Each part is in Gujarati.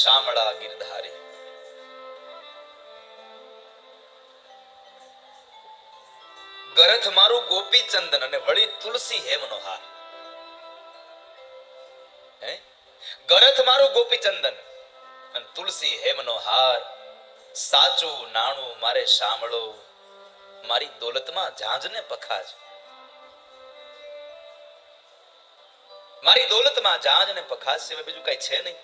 શામળા ગિરધારી ગરથ મારું ગોપીચંદન અને વળી તુલસી હેમનો હાર. ગરથ મારું ગોપીચંદન અને તુલસી હેમનો હાર. સાચું નાણું મારે શામળો મારી દોલતમાં ઝાંઝને પખાજ. મારી દોલતમાં જાજ પખાજ સિવાય બીજું કઈ છે નહીં.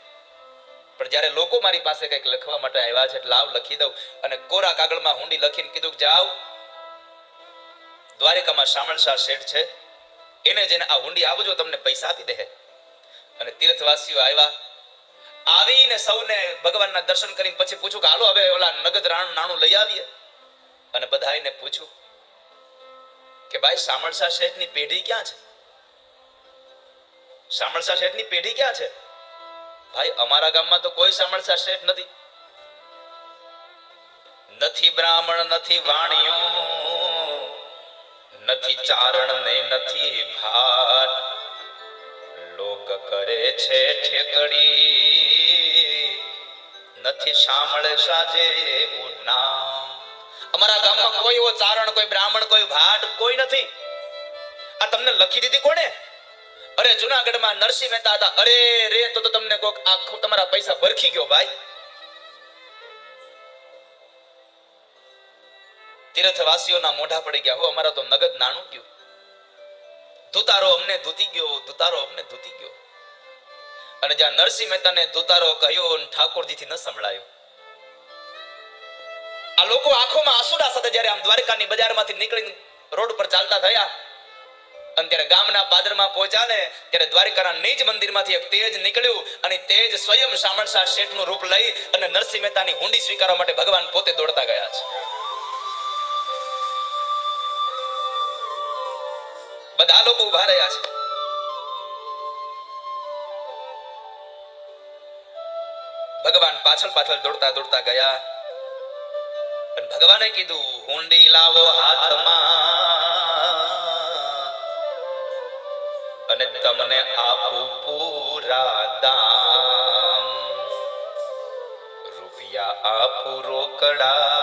પણ જ્યારે લોકો મારી પાસે કંઈક લખવા માટે આવ્યા છે લાવ લખી દઉં અને કોરા કાગળમાં હુંડી લખીને કીધું જાઓ, દ્વારિકામાં શામળ શાહ શેઠ છે, એને જેને આ હુંડી આવજો, તમને પૈસા આપી દે અને તીર્થવાસીઓ આવ્યા, આવીને સૌને ભગવાનના દર્શન કરીને પછી પૂછ્યું કે હાલો હવે ઓલા નગદ રાણ નાણું લઈ આવીએ. અને બધાને પૂછ્યું કે ભાઈ શામળશા શેઠની પેઢી ક્યાં છે? શામળશા શેઠની પેઢી ક્યાં છે? ભાઈ, અમારા ગામમાં તો કોઈ શામળશા શેઠ નથી. નથી બ્રાહ્મણ, નથી વાણિયો, નથી ચારણ ને નથી ભાટ લોક કરે છે ઠેકડી, નથી સાંભળે સાજે એવું અમારા ગામમાં કોઈ એવો ચારણ, કોઈ બ્રાહ્મણ, કોઈ ભાટ કોઈ નથી. આ તમને લખી દીધી કોણે? અરે જુનાગઢમાં નરસિંહ મહેતા હતા. અરે રે, તો તો તમને કોક આખો તમારા પૈસા ભરખી ગયો ભાઈ. તીર્થવાસીઓના મોઢા પડી ગયા. હો, અમારા તો નગદ નાણું ગયું. ધુતારો અમને ધૂતી ગયો, ધુતારો અમને ધૂતી ગયો. અને જ્યાં નરસિંહ મહેતાને ધુતારો કહ્યો ઠાકોરજીથી ન સંભળાયો. આ લોકો આંખોમાં આસુડા સાથે જ્યારે આમ દ્વારકાની બજારમાંથી નીકળીને રોડ પર ચાલતા થયા અને ગામના પાદરમાં પહોંચ્યા ત્યારે દ્વારિકાના નિજ મંદિરમાંથી એક તેજ નીકળ્યું અને તેજ સ્વયં શામળશાહ શેઠનું રૂપ લઈ અને નરસિંહ મહેતાની હુંડી સ્વીકારવા માટે ભગવાન પોતે દોડતા ગયા છે. બધા લોકો ઊભા રહ્યા છે. ભગવાન પાછળ પાછળ દોડતા દોડતા ગયા. ભગવાને કીધું, હુંડી લાવો હાથમાં. અને તમને આપું પૂરા દામ. રૂપિયા આપું રોકડા.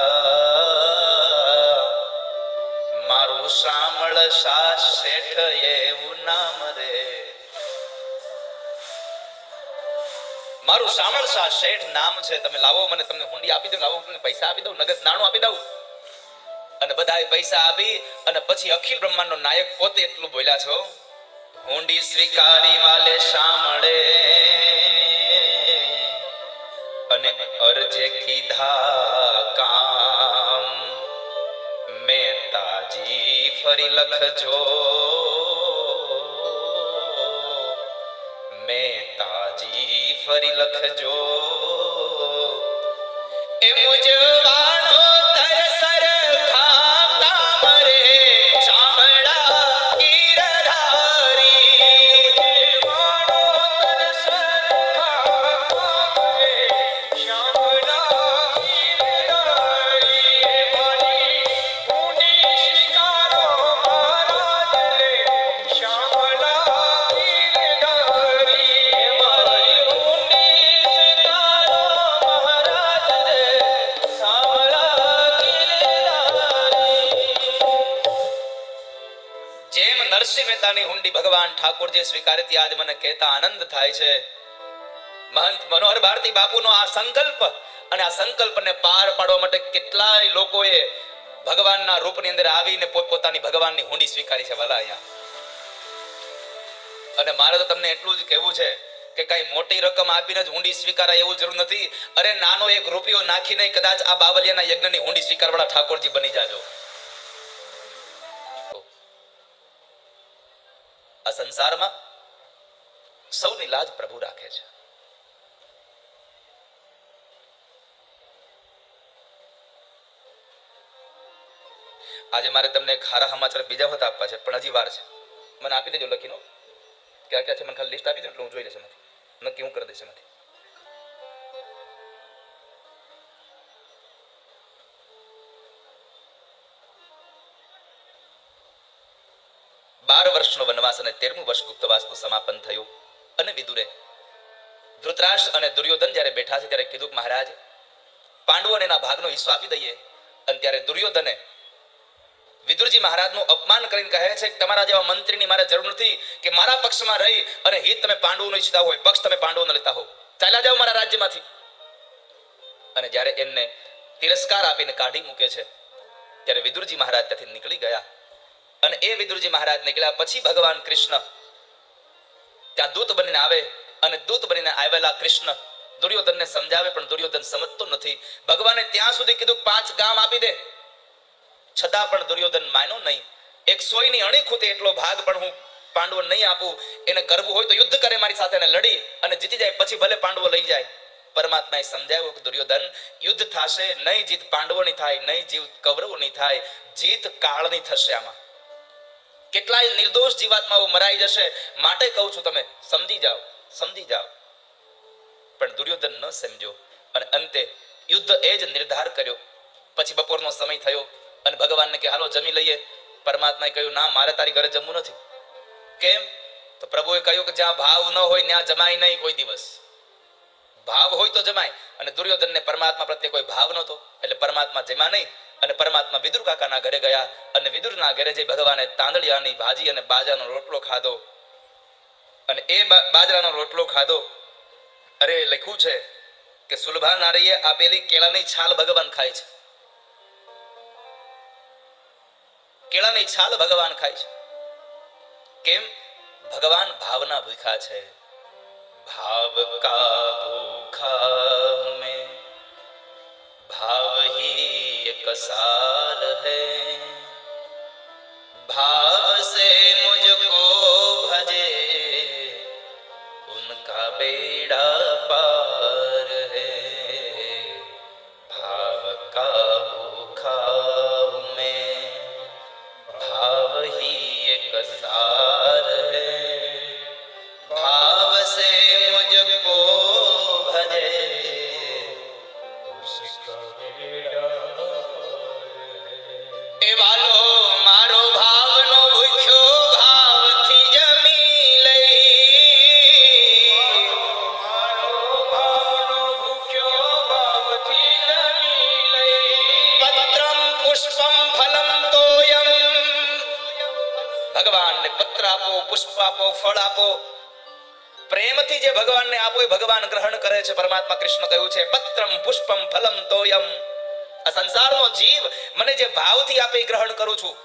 મારું શામળ શા શેઠ એવું નામ રે. મારું શામળ શાહ શેઠ નામ છે. તમે લાવો મને, તમને હુંડી આપી દઉં, લાવો તમને પૈસા આપી દઉં, નગદ નાણું આપી દઉં. અને બધાએ પૈસા આપી અને પછી અખિલ બ્રહ્માંડનો નાયક પોતે એટલું બોલ્યા છો હુંડી સ્વીકારી વાલે શામળે. અને અરજે કીધા કામ મેતાજી ફરી લખજો. મેતાજી ફરી લખજો. એ મુજબ તરસર નરસિંહ હુંડી ભગવાન ઠાકોરજી સ્વીકારી હતી આજ મને કહેતા આનંદ થાય છે. મહંત મનોહર ભારતી બાપુનો આ સંકલ્પ અને આ સંકલ્પને પાર પાડવા માટે કેટલાય લોકોએ ભગવાનના રૂપની અંદર આવીને પોતપોતાની ભગવાનની હુંડી સ્વીકારી છે વાલા અહીંયા. અને મારે તો તમને એટલું જ કહેવું છે કે કઈ મોટી રકમ આપીને જ હુંડી સ્વીકારાય એવું જરૂર નથી. અરે નાનો એક રૂપિયો નાખીને કદાચ આ બાવલિયાના યજ્ઞની હુંડી સ્વીકારવાળા ઠાકોરજી બની જાજો. આ સંસારમાં સૌની લાજ પ્રભુ રાખે છે. આજે મારે તમને ખારા સમાચાર બીજા વખત આપવા છે, પણ હજી વાર છે. મને આપી દેજો લખીનો. ક્યાં ક્યાં છે? મને ખાલી લિસ્ટ આપી દો એટલે હું જોઈ લઈશ એમાંથી. નક્કી હું કરી દઈશ એમાંથી. વર્ષનો વનવાસ અને તેરમું વર્ષ ગુપ્તવાસનું સમાપન થયું અને વિદુરે ધૃતરાષ્ટ્ર અને દુર્યોધન જ્યારે બેઠા છે ત્યારે કીધું મહારાજ, પાંડવોને એના ભાગનો હિસ્સો આપી દઈએ. અને ત્યારે દુર્યોધને વિદુરજી મહારાજનું અપમાન કરીને કહે છે કે તમારા જેવા મંત્રીની મારે જરૂર નથી કે મારા પક્ષમાં રહી અને હિત તમે પાંડવોનો ઈચ્છતા હોય, પક્ષ તમે પાંડવોનો લેતા હો ચાલ્યા જાઓ મારા રાજ્યમાંથી. અને જ્યારે એમને તિરસ્કાર આપીને કાઢી મૂકે છે, ત્યારે વિદુરજી મહારાજ ત્યાંથી નીકળી ગયા. અને એ વિદુરજી મહારાજ નીકળ્યા. પછી ભગવાન કૃષ્ણ ત્યાં દૂત બનીને આવે અને દૂત બનીને આવેલા કૃષ્ણ દુર્યોધનને સમજાવે, પણ દુર્યોધન સમજતો નથી. ભગવાને ત્યાં સુધી કીધું પાંચ ગામ આપી દે. છતાં પણ દુર્યોધન માન્યો નહીં. એક સોયની અણી ખૂતે એટલો ભાગ પણ હું પાંડવો નહીં આપું. એને કરવું હોય તો યુદ્ધ કરે મારી સાથે લડી અને જીતી જાય. પછી ભલે પાંડવો લઈ જાય. પરમાત્માએ સમજાવ્યું કે દુર્યોધન, યુદ્ધ થશે, નહીં જીત પાંડવોની થાય, નહીં જીત કૌરવોની થાય, જીત કાળની થશે આમાં. કેટલાય નિર્દોષ જીવાત્માઓ મરાઈ જશે માટે કહું છું તમે, સમજી જાઓ સમજી જાઓ. પણ દુર્યોધન ન સમજો અને અંતે યુદ્ધ એ જ નિર્ધાર કર્યો. પછી બપોરનો સમય થયો અને ભગવાનને કે, હાલો, જમી લઈએ. પરમાત્માએ કહ્યું, ના, મારે તારી ઘરે જમવું નથી. કેમ? તો પ્રભુએ કહ્યું કે, જ્યાં ભાવ ન હોય, ત્યાં જમાય નહીં કોઈ દિવસ. ભાવ હોય તો જમાય. અને દુર્યોધનને પરમાત્મા પ્રત્યે કોઈ ભાવ નહોતો. એટલે પરમાત્મા જમા નહીં. અને પરમાત્મા વિદુર કાકાના ઘરે ગયા અને વિદુરના ઘરે જઈ ભગવાને તાંદળિયાની ભાજી અને બાજરાનો રોટલો ખાધો. અને એ બાજરાનો રોટલો ખાધો. અરે, લખ્યું છે કે સુલભા નારીએ આપેલી કેળાની છાલ ભગવાન ખાય છે. કેળાની છાલ ભગવાન ખાય છે. કેમ? ભગવાન ભાવના ભૂખા છે. ભાવ કા ભૂખા મેં ભાવ एक सार है भाव से मुझको भजे उनका बेड़ा पार है भाव का भूखा में भाव ही एक सार है પુષ્પ આપો, ફળ આપો. પ્રેમથી જે ભગવાનને આપો એ ભગવાન ગ્રહણ કરે છે. પરમાત્મા કૃષ્ણ કહ્યું છે, પત્રમ પુષ્પમ ફલમ તોયમ. આ સંસારનો જીવ મને જે ભાવથી આપે ગ્રહણ કરું છું.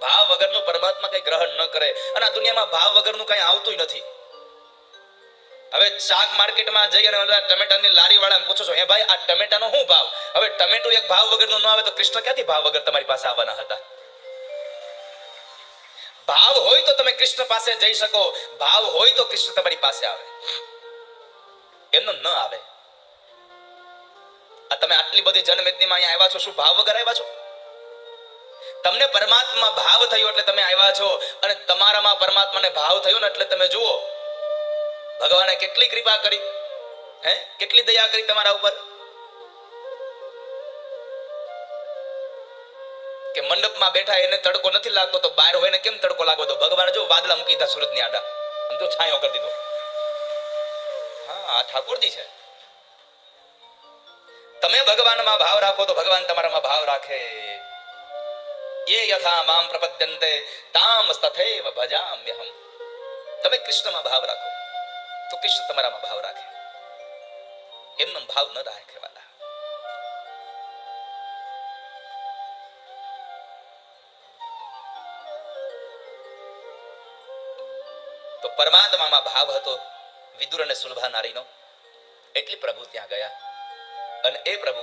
ભાવ વગરનું પરમાત્મા કઈ ગ્રહણ ન કરે અને આ દુનિયામાં ભાવ વગરનું કઈ આવતું નથી. હવે શાક માર્કેટમાં જઈ અને ટમેટાની લારી વાળાને પૂછો છો, હે ભાઈ, આ ટમેટાનો શું ભાવ? હવે ટમેટું એક ભાવ વગરનું ન આવે તો કૃષ્ણ ક્યાંથી ભાવ વગર તમારી પાસે આવવાના હતા? ભાવ હોય તો તમે કૃષ્ણ પાસે જઈ શકો. ભાવ હોય તો કૃષ્ણ તમારી પાસે આવે. એમનો ન આવે. આ તમે આટલી બધી જન્મેદનીમાં અહીંયા આવ્યા છો, શું ભાવ વગર આવ્યા છો? તમને પરમાત્મા ભાવ થયો એટલે તમે આવ્યા છો અને તમારામાં પરમાત્માને ભાવ થયો ને એટલે તમે જુઓ. ભગવાને કેટલી કૃપા કરી, હે? કેટલી દયા કરી તમારા ઉપર? ઘરમાં બેઠા એને તડકો નથી લાગતો, તો બહાર હોય ને કેમ તડકો લાગવો? તો ભગવાન જો વાદળા મૂકી દીધા સુરતની આડા. આમ જો છાંયો કરી દીધો. હા, આ ઠાકોરજી છે. તમે ભગવાનમાં ભાવ રાખો તો ભગવાન તમારામાં ભાવ રાખે. એ યથા મામ પ્રપદ્યંતે, તામ તથૈવ ભજામ્યહમ. તમે કૃષ્ણમાં ભાવ રાખો. તો કૃષ્ણ તમારામાં ભાવ રાખે. એમનો ભાવ ન રાખે. પરમાત્મામાં ભાવ હતો. વિદુર અને સુલભા નારીનો. એટલે પ્રભુ ત્યાં ગયા. અને એ પ્રભુ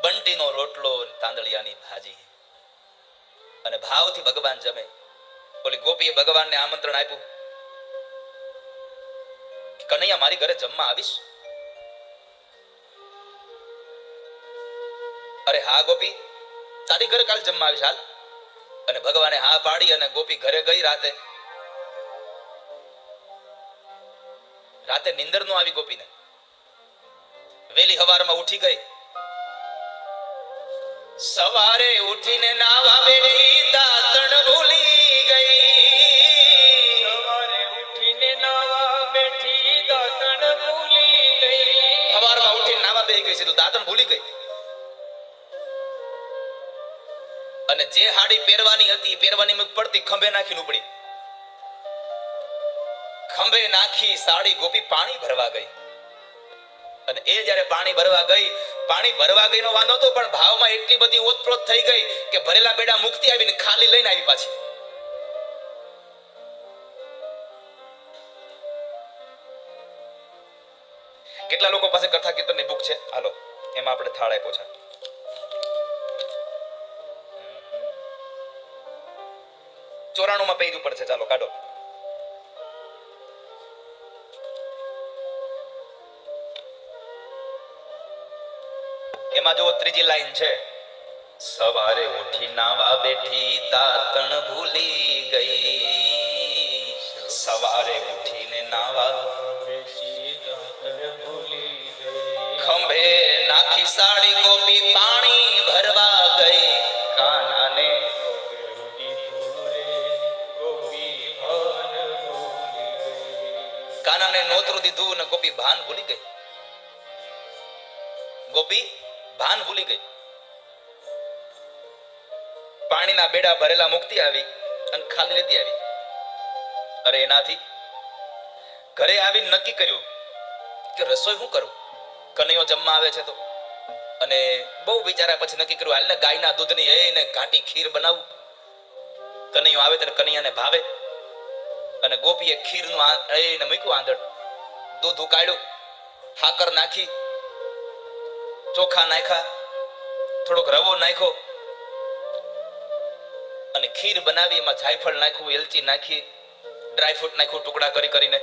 બંટીનો રોટલો તાંદળિયાની ભાજી. અને ભાવથી ભગવાન જમે. ઓલી ગોપીએ ભગવાનને આમંત્રણ આપ્યું કનૈયા, મારી ઘરે જમવા આવીશ? અરે હા ગોપી, તારી ઘરે કાલ જમવા આવીશ, હાલ. અને ભગવાને હા પાડી અને ગોપી ઘરે ગઈ રાતે. રાતે નિંદર નો આવી ગોપીને. વેલી હવારમાં ઉઠી ગઈ. સવારે ઉઠીને નાવા બેઠી. અને જે હાડી પહેરવાની હતી પહેરવાની મુખ પડતી ખંભે નાખીને ઉપડી. ખંભે નાખી સાડી ગોપી પાણી ભરવા ગઈ. અને એ જ્યારે પાણી ભરવા ગઈ, પાણી ભરવા ગઈનો વાંધો તો પણ ભાવમાં એટલી બધી ઓતપ્રોત થઈ ગઈ કે ભરેલા બેડા મુક્તિ આવીને ખાલી લઈને આવી પાછી. કેટલા લોકો પાસે કથા કીર્તનની બુક છે? હાલો, એમાં આપણે થાળ આપ્યો ચોરાણું માં પેજ ઉપર છે. ચાલો, કાઢો. એમાં જો ત્રીજી લાઈન છે. સવારે ઉઠી નાવા બેઠી દાંતણ ભૂલી ગઈ. સવારે ઉઠીને નાવા ખંભે નાખી સાડી ગોપી પાણી ભરવા ગઈ. કાનાને નોતરું દીધું ને ગોપી ભાન ભૂલી ગઈ. ગોપી ભાન ભૂલી ગઈ. પાણીના બેડા ભરેલા મુક્તિ આવી અને ખાલી લેતી આવી. અરે એનાથી ઘરે આવીને નક્કી કર્યું કે રસોઈ શું કરું? કનૈયો જમવા આવે છે તો. અને બહુ વિચાર્યા પછી નક્કી કર્યું હાલને ગાયના દૂધની એને ઘાટી ખીર બનાવું. કનૈયો આવે ત્યારે કનૈયાને ભાવે અને ગોપીએ ખીરનું એને મૂક્યું આંધણ દૂધ ઉકાળ્યું હાકર નાખી, ચોખા નાખ્યા, થોડોક રવો નાખ્યો અને ખીર બનાવી, એમાં જાયફળ નાખ્યું, એલચી નાખી ડ્રાયફ્રૂટ નાખ્યું, ટુકડા કરી કરીને.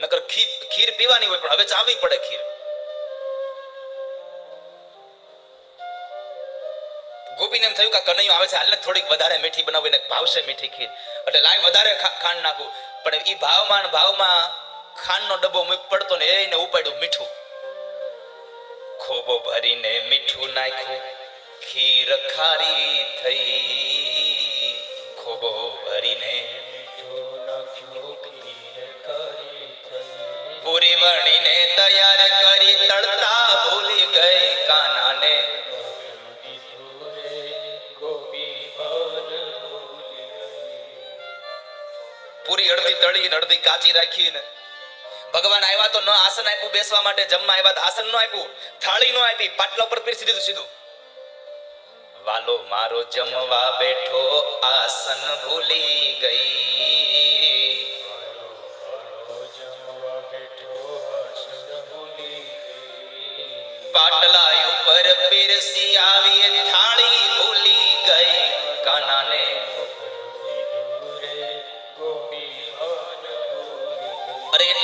નકર ખીર ખીર પીવાની હોય, પણ હવે ચાવી પડે ખીર. ગોપીને એમ થયું કે કનૈયો આવે છે, હાલને થોડીક વધારે મીઠી બનાવીને ભાવશે મીઠી ખીર. એટલે લાય વધારે ખાંડ નાખું. પણ એ ભાવમાં ભાવમાં ખાંડનો ડબ્બો પડતો ને એને ઉપાડ્યું મીઠું. ખોબો ભરીને મીઠું નાખ્યું. ખીર ખારી થઈ. ખોબો ભરીને પૂરી વણીને તૈયાર કરી તળતા ભૂલી ગઈ કાનાને. પૂરી અડધી તળી અડધી કાચી રાખી ને ભગવાન આવ્યા તો ન આસન આપ્યું બેસવા માટે, જમવા આવ્યા આસન ન આપ્યું, થાળી ન આપી, પાટલા ઉપર પીરસી દીધું સીધું. વાલો, મારો જમવા બેઠો, આસન ભૂલી ગઈ. પાટલા ઉપર પીરસી આવી થાળી ભૂલી ગઈ. કાનાને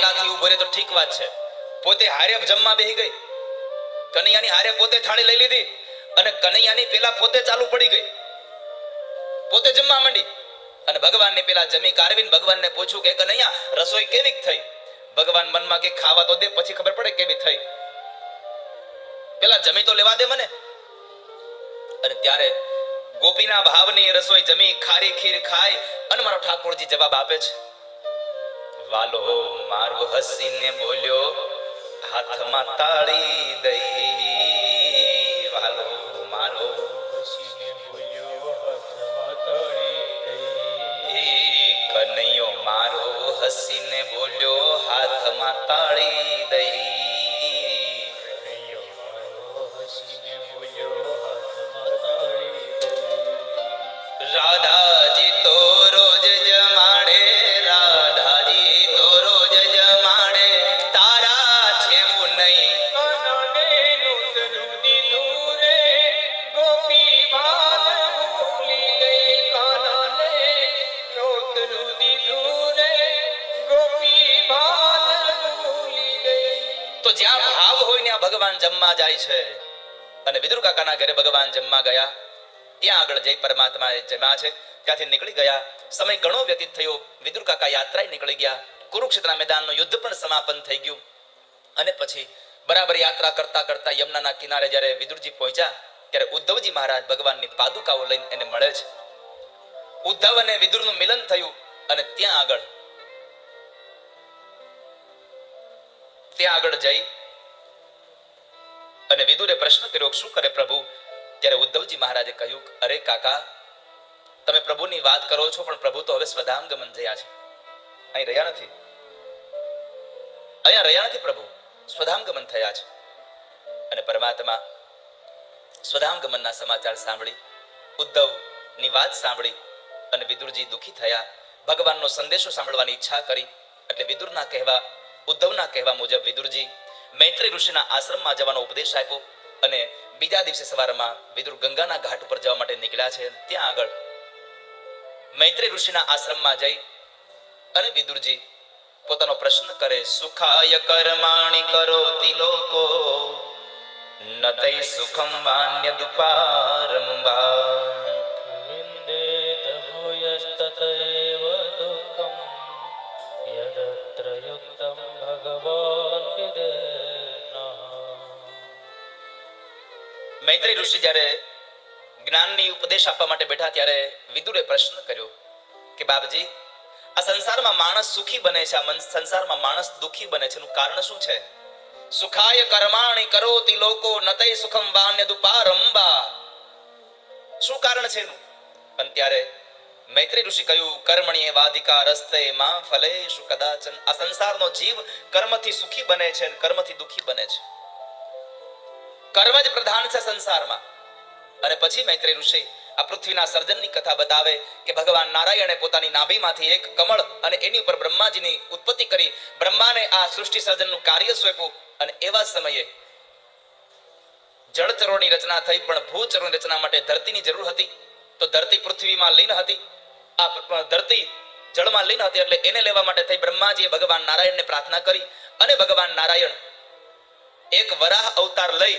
એટલાથી ઊભો રહે તો ઠીક વાત છે. પોતે હારે જમવા બેહી ગઈ. કનૈયાની હારે પોતે થાળી લઈ લીધી અને કનૈયાની પેલા પોતે ચાલુ પડી ગઈ. પોતે જમવા માંડી અને ભગવાનને પેલા જમી કારવીને ભગવાનને પૂછ્યું કે, કનૈયા, રસોઈ કેવી થઈ? ભગવાન મનમાં કે, ખાવા તો દે, પછી ખબર પડે કેવી થઈ. પેલા જમી તો લેવા દે મને. અને ત્યારે ગોપીના ભાવની રસોઈ જમી ખારી ખીર ખાય અને મારો ઠાકોરજી જવાબ આપે છે. વાલો મારું હસીને બોલ્યો, હાથમાં તાળી દઈ. વાલો મારો એ કનૈયો મારો હસીને બોલ્યો, હાથમાં તાળી દઈ. જમવા જાય છે. અને વિદુર કાકાના ઘરે ભગવાન જમવા ગયા. ત્યાં આગળ જઈ પરમાત્મા જમ્યા છે. ત્યાંથી નીકળી ગયા. સમય ઘણો વ્યતીત થયો. વિદુર કાકા યાત્રાએ નીકળી ગયા. કુરુક્ષેત્રના મેદાનનું યુદ્ધ પણ સમાપન થઈ ગયું. અને પછી બરાબર યાત્રા કરતા કરતા યમુનાના કિનારે જ્યારે વિદુરજી પહોંચ્યા, ત્યારે ઉદ્ધવજી મહારાજ ભગવાનની પાદુકાઓ લઈને એને મળે છે. ઉદ્ધવ અને વિદુરનું મિલન થયું અને ત્યાં આગળ ત્યાં આગળ જઈ અને વિદુરે પ્રશ્ન કર્યો શું કરે પ્રભુ? ત્યારે ઉદ્ધવજી મહારાજે કહ્યું અરે કાકા, તમે પ્રભુની વાત કરો છો, પણ પ્રભુ તો હવે સ્વધામ ગમન જયા છે. અહીં રહ્યા નથી? અહીંયા રહ્યા નથી પ્રભુ. સ્વધામ ગમન થયા છે. અને પરમાત્મા સ્વધામ ગમનના સમાચાર સાંભળી, ઉદ્ધવની વાત સાંભળી અને વિદુરજી દુઃખી થયા. ભગવાનનો સંદેશો સાંભળવાની ઈચ્છા કરી, એટલે વિદુરના કહેવા, ઉદ્ધવના કહેવા મુજબ વિદુરજી મૈત્રી ઋષિના આશ્રમમાં જવાનો ઉપદેશ આપ્યો અને બીજા દિવસે સવારમાં વિદુર ગંગાના ઘાટ ઉપર જવા માટે નીકળ્યા છે ત્યાં આગળ મૈત્રી ઋષિના આશ્રમમાં જઈ અને વિદુરજી પોતાનો પ્રશ્ન કરે, સુખાય કર્માણિ કરોતિ લોકો નતૈ સુખમ વાન્ય દુપારંબા વિંદેત ભૂયસ્તતૈવ યદત્ર ભગવાન મૈત્રી ઋષિ જ્યારે જ્ઞાનની ઉપદેશ આપવા માટે બેઠા ત્યારે વિદુરે પ્રશ્ન કર્યો કે બાપજી આ સંસારમાં માણસ સુખી બને છે આ સંસારમાં માણસ દુખી બને છે એનું કારણ શું છે સુખાય કર્માણી કરોતિ લોકો નતય સુખમ વાન્ય દુપારંબા શું કારણ છે એનું પણ ત્યારે મૈત્રી ઋષિ કહ્યું, કર્મણીય વાધિકા રસ્તે માં ફલેશુ કદાચન. આ સંસારનો જીવ કર્મથી સુખી બને છે અને કર્મથી દુખી બને છે. કર્મ જ પ્રધાન છે સંસારમાં. અને પછી મૈત્રી ઋષિ આ પૃથ્વીના સર્જનની કથા બતાવે કે ભગવાન નારાયણે પોતાની નાભીમાંથી એક કમળ અને એની ઉપર બ્રહ્માજીની ઉત્પત્તિ કરી બ્રહ્માને આ સૃષ્ટિ સર્જનનું કાર્ય સોંપ્યું અને એવા સમયે જળચરોની રચના થઈ પણ ભૂચરોની રચના માટે ધરતીની જરૂર હતી. તો ધરતી પૃથ્વીમાં લીન હતી. ધરતી જળમાં લીન હતી એટલે એને લેવા માટે થઈ બ્રહ્માજીએ ભગવાન નારાયણને પ્રાર્થના કરી અને ભગવાન નારાયણ એક વરાહ અવતાર લઈ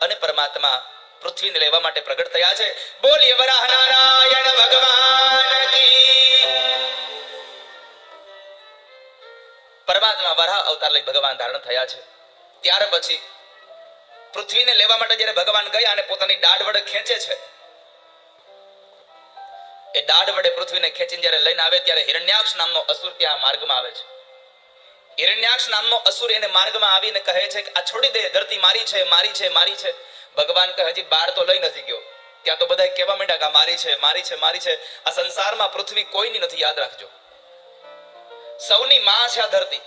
અને પરમાત્મા પૃથ્વીને લેવા માટે પ્રગટ થયા છે. બોલીએ, વરાહ નારાયણ ભગવાન પરમાત્મા વરાહ અવતાર લઈ ભગવાન ધારણ થયા છે. ત્યાર પછી પૃથ્વીને લેવા માટે જ્યારે ભગવાન ગયા અને પોતાની દાઢ વડે ખેંચે છે એ દાઢ વડે પૃથ્વીને ખેંચીને જ્યારે લઈને આવે ત્યારે હિરણ્યાક્ષ નામનો અસુર ત્યાં માર્ગમાં આવે છે. હિરણ્યાક્ષ નામનો અસુર એને માર્ગમાં આવીને કહે છે કે આ છોડી દે, ધરતી મારી છે મારી છે મારી છે. ભગવાન કહે, હજી બાર તો લઈ નથી ગયો. ત્યાં તો બધા કહેવા માંડ્યા કે મારી છે મારી છે મારી છે. આ સંસારમાં પૃથ્વી કોઈની નથી, યાદ રાખજો. સૌની માં છે આ ધરતી.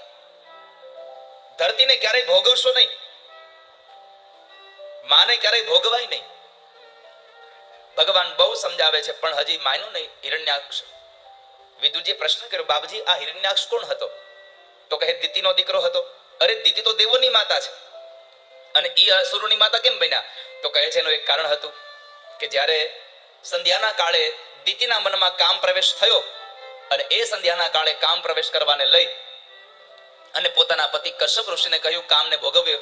ધરતીને ક્યારેય ભોગવશો નહીં. માને ક્યારેય ભોગવાય નહીં. ભગવાન બહુ સમજાવે છે, પણ હજી માન્યું નહીં હિરણ્યાક્ષ. વિદુરજીએ પ્રશ્ન કર્યો બાબજી આ હિરણ્યાક્ષ કોણ હતો? તો કહે, દીતીનો દીકરો હતો. અરે, દીતી તો દેવોની માતા છે. અને એ અસુરોની માતા કેમ બન્યા? તો કહે છે, એનું એક કારણ હતું કે જ્યારે સંધ્યાના કાળે દીતીના મનમાં કામ પ્રવેશ થયો અને એ સંધ્યાના કાળે કામ પ્રવેશ કરવાને લઈ અને પોતાના પતિ કશ્યપ ઋષિને કહ્યું, કામને ભોગવ્યો.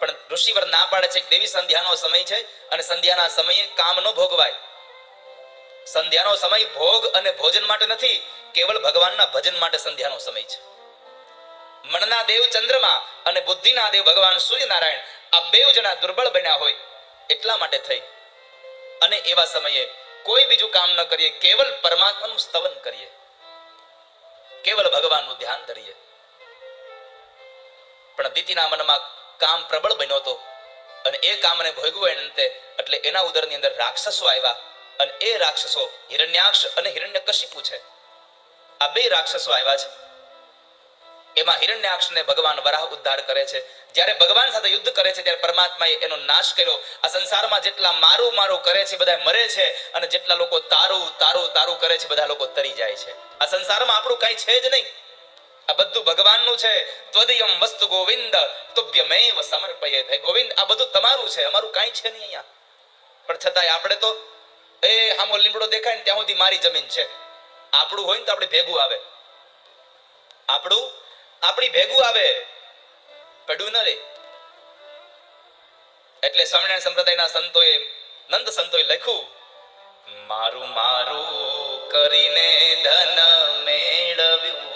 પણ ઋષિવર ના પાડે છે દેવી સંધ્યાનો સમય છે અને સંધ્યાના સમયે કામ ન ભોગવાય. સંધ્યાનો સમય ભોગ અને ભોજન માટે નથી, કેવળ ભગવાનના ભજન માટે સંધ્યાનો સમય છે. મનના દેવ ચંદ્રમા અને બુદ્ધિના દેવ ભગવાન સૂર્યનારાયણ આ બે જણા દુર્બળ બન્યા હોય એટલા માટે થઈ. અને એવા સમયે કોઈ બીજું કામ ન કરીએ કેવલ પરમાત્માનું સ્તવન કરીએ. કેવલ ભગવાનનું ધ્યાન ધરીએ. પણ દીતિના મનમાં કામ પ્રબળ બન્યો હતો. અને એ કામને ભોગવું એને અંતે એટલે એના ઉદરની અંદર રાક્ષસો આવ્યા. અને એ રાક્ષસો હિરણ્યાક્ષ અને હિરણ્યકશિપુ છે. આ બે રાક્ષસો આવ્યા છે. એમાં હિરણ્યાક્ષને ભગવાન વરાહ ઉદ્ધાર કરે છે. જ્યારે ભગવાન સાથે યુદ્ધ કરે છે, ત્યારે પરમાત્માએ એનો નાશ કર્યો. આ સંસારમાં જેટલા મારું મારું કરે છે બધા મરે છે. અને જેટલા લોકો તારું તારું તારું કરે છે, બધા લોકો તરી જાય છે. આ સંસારમાં આપણું કઈ છે જ નહીં. ભેગું આવે. આપણું, આપણી ભેગું એટલે સ્વામિનારાયણ સંપ્રદાયના સંતોએ, નંદ સંતોએ લખ્યું, મારું મારું કરીને ધન મેળવ્યું